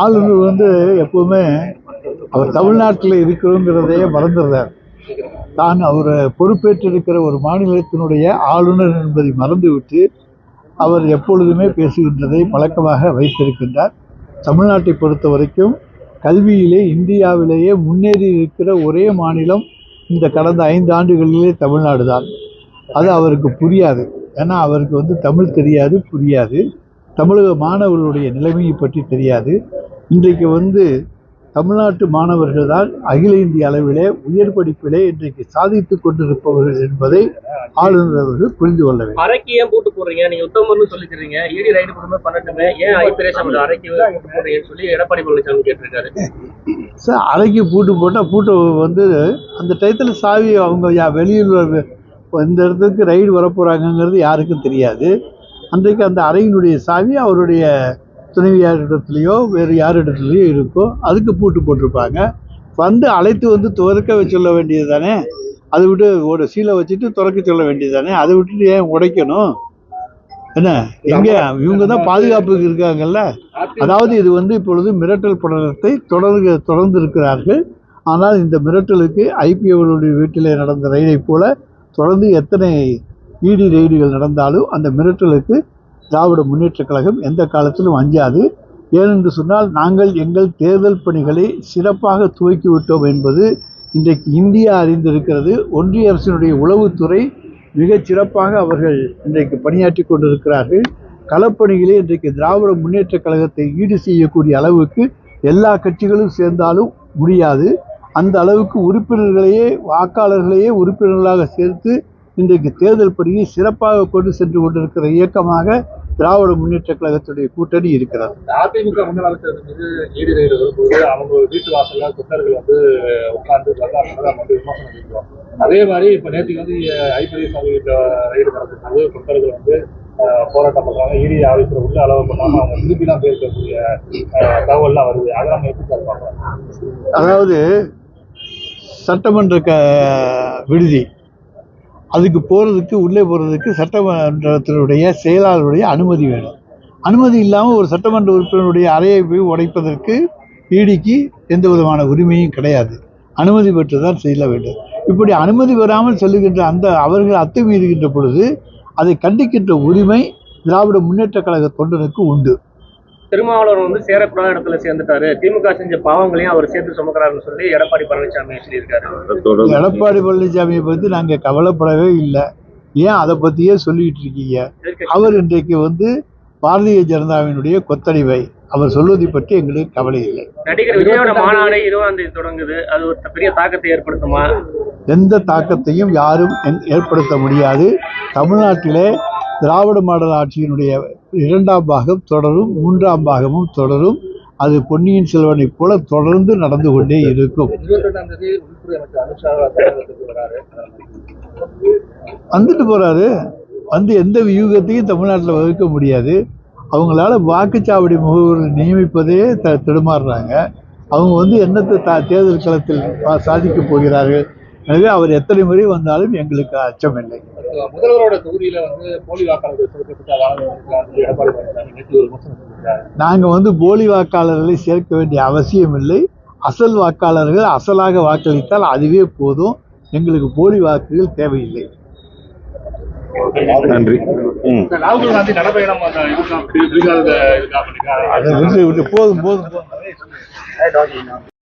ஆளுநர் வந்து எப்பவுமே அவர் தமிழ்நாட்டில் இருக்கிறோங்கிறதையே மறந்துடுறார். தான் அவர் பொறுப்பேற்றிருக்கிற ஒரு மாநிலத்தினுடைய ஆளுநர் என்பதை மறந்துவிட்டு அவர் எப்பொழுதுமே பேசுகின்றதை பழக்கமாக வைத்திருக்கின்றார். தமிழ்நாட்டை பொறுத்த வரைக்கும் கல்வியிலே இந்தியாவிலேயே முன்னேறி இருக்கிற ஒரே மாநிலம் இந்த கடந்த ஐந்து ஆண்டுகளிலே தமிழ்நாடு தான் அது அவருக்கு புரியாது. ஏன்னா அவருக்கு வந்து தமிழ் தெரியாது புரியாது. தமிழக மாணவர்களுடைய நிலைமையை பற்றி தெரியாது. இன்றைக்கு வந்து தமிழ்நாட்டு மாணவர்கள் தான் அகில இந்திய அளவிலே உயர் படிப்பிலே இன்றைக்கு சாதித்து கொண்டிருப்பவர்கள் என்பதை ஆளுநர் அவர்கள் புரிந்து கொள்ள வேண்டும். அரைக்கு ஏன் பூட்டு போடுறீங்க? நீங்க உத்தமர்னு சொல்லிக்கிறீங்க இடி ரைடு குடும்பம் பண்ணட்டுமே ஏன் அவர் அரைக்கு பூட்டு போடுறீங்கன்னு சொல்லி எடப்பாடி பழனிசாமி கேட்டிருக்காரு. சார் அறைக்கு பூட்டு போட்டால் பூட்டு வந்து அந்த டயத்தில் சாவி அவங்க யா வெளியூர் இந்த இடத்துக்கு ரைடு வரப்போகிறாங்கங்கிறது யாருக்கும் தெரியாது. அன்றைக்கு அந்த அறையினுடைய சாவி அவருடைய துணைவியாரிடத்துலையோ வேறு யாரிடத்துலையோ இருக்கோ அதுக்கு பூட்டு போட்டிருப்பாங்க. வந்து அழைத்து வந்து துறக்க சொல்ல வேண்டியது தானே அதை விட்டு ஒரு சீலை வச்சுட்டு திறக்க சொல்ல வேண்டியது தானே அதை விட்டுட்டு ஏன் உடைக்கணும்? என்ன? எங்க? இவங்க தான் பாதுகாப்புக்கு இருக்காங்கல்ல? அதாவது இது வந்து இப்பொழுது மிரட்டல் படலத்தை தொடர்ந்து தொடர்ந்து இருக்கிறார்கள் ஆனால் இந்த மிரட்டலுக்கு ஐபி வீட்டில் நடந்த ரயிலை போல தொடர்ந்து எத்தனை ஈடி ரெய்டுகள் நடந்தாலும் அந்த மிரட்டலுக்கு திராவிட முன்னேற்றக் கழகம் எந்த காலத்திலும் அஞ்சாது. ஏனென்று சொன்னால் நாங்கள் எங்கள் தேர்தல் பணிகளை சிறப்பாக துவக்கி விட்டோம் என்பது இன்றைக்கு இந்தியா அறிந்திருக்கிறது. ஒன்றிய அரசினுடைய உளவுத்துறை மிகச் சிறப்பாக அவர்கள் இன்றைக்கு பணியாற்றி கொண்டிருக்கிறார்கள். களப்பணிகளே இன்றைக்கு திராவிட முன்னேற்றக் கழகத்தை ஈடு செய்யக்கூடிய அளவுக்கு எல்லா கட்சிகளும் சேர்ந்தாலும் முடியாது. அந்த அளவுக்கு உறுப்பினர்களையே வாக்காளர்களையே உறுப்பினர்களாக சேர்த்து இன்றைக்கு தேர்தல் பணியை சிறப்பாக கொண்டு சென்று கொண்டிருக்கிற இயக்கமாக திராவிட முன்னேற்றக் கழகத்துடைய கூட்டணி இருக்கிறது. அதிமுக முன்னாள் மீது வரும்போது அவங்க வீட்டு வாசல்ல தொண்டர்கள் வந்து உட்கார்ந்து வந்து விமர்சனம் அதே மாதிரி இப்ப நேற்றுக்கு வந்து ஐபிஎஸ் அவங்க ரைடு நடக்கும்போது தொண்டர்கள் வந்து போராட்டம் பண்றாங்க ஈடி ஆஃபீஸர் உள்ள அளவு பண்ணாம அவங்க திருப்பிலாம் போயிருக்கக்கூடிய தகவல்லாம் வருது. அதை நம்ம எப்படி சார் அதாவது சட்டமன்ற விடுதி அதுக்கு போகிறதுக்கு உள்ளே போகிறதுக்கு சட்டமன்றத்தினுடைய செயலாளருடைய அனுமதி வேணும். அனுமதி இல்லாமல் ஒரு சட்டமன்ற உறுப்பினருடைய அறையை போய் உடைப்பதற்கு ஈடிக்கு எந்த விதமான உரிமையும் கிடையாது. அனுமதி பெற்று தான் செய்ய வேண்டும். இப்படி அனுமதி பெறாமல் செல்லுகின்ற அந்த அவர்கள் அத்துமீறுகின்ற பொழுது அதை கண்டிக்கின்ற உரிமை திராவிட முன்னேற்றக் கழக தொண்டனுக்கு உண்டு. திருமாவளவன் வந்து சேரக்கூடாத இடத்துல சேர்ந்துட்டாரு. திமுக செஞ்ச பாவங்களையும் அவர் சேர்த்து சுமக்கிறாருன்னு சொல்லி எடப்பாடி பழனிசாமி சொல்லியிருக்காரு. எடப்பாடி பழனிசாமியை பற்றி நாங்கள் கவலைப்படவே இல்லை. ஏன் அதை பற்றியே சொல்லிட்டு இருக்கீங்க? அவர் இன்றைக்கு வந்து பாரதிய ஜனதாவினுடைய கொத்தடிவை அவர் சொல்வதை பற்றி எங்களுக்கு கவலை இல்லை. நடிகர் விஜயோட மாநாடு இருபதாம் தேதி தொடங்குது. அது ஒரு பெரிய தாக்கத்தை ஏற்படுத்துமா? எந்த தாக்கத்தையும் யாரும் என்- ஏற்படுத்த முடியாது. தமிழ்நாட்டிலே திராவிட மாடல் ஆட்சியினுடைய இரண்டாம் பாகம் தொடரும் மூன்றாம் பாகமும் தொடரும். அது பொன்னியின் செல்வனைப் போல தொடர்ந்து நடந்து கொண்டே இருக்கும். வந்துட்டு போறாரு. வந்து எந்த வியூகத்தையும் தமிழ்நாட்டில் வகுக்க முடியாது. அவங்களால வாக்குச்சாவடி முகவர் நியமிப்பதே த தடுமாறுறாங்க. அவங்க வந்து என்னத்தை தா தேர்தல் களத்தில் சாதிக்கப் போகிறார்கள்? எனவே அவர் எத்தனை முறை வந்தாலும் எங்களுக்கு அச்சமில்லை. முதல்வரோட தொகுதியில வந்து போலி வாக்காளர்கள் சேர்க்கப்பட்ட எடப்பாடி பழனிசாமி நேற்று ஒரு விமர்சனம் நாங்கள் வந்து போலி வாக்காளர்களை சேர்க்க வேண்டிய அவசியம் இல்லை. அசல் வாக்காளர்கள் அசலாக வாக்களித்தால் அதுவே போதும். எங்களுக்கு போலி வாக்குகள் தேவையில்லை. நன்றி. விட்டு போதும் போதும்.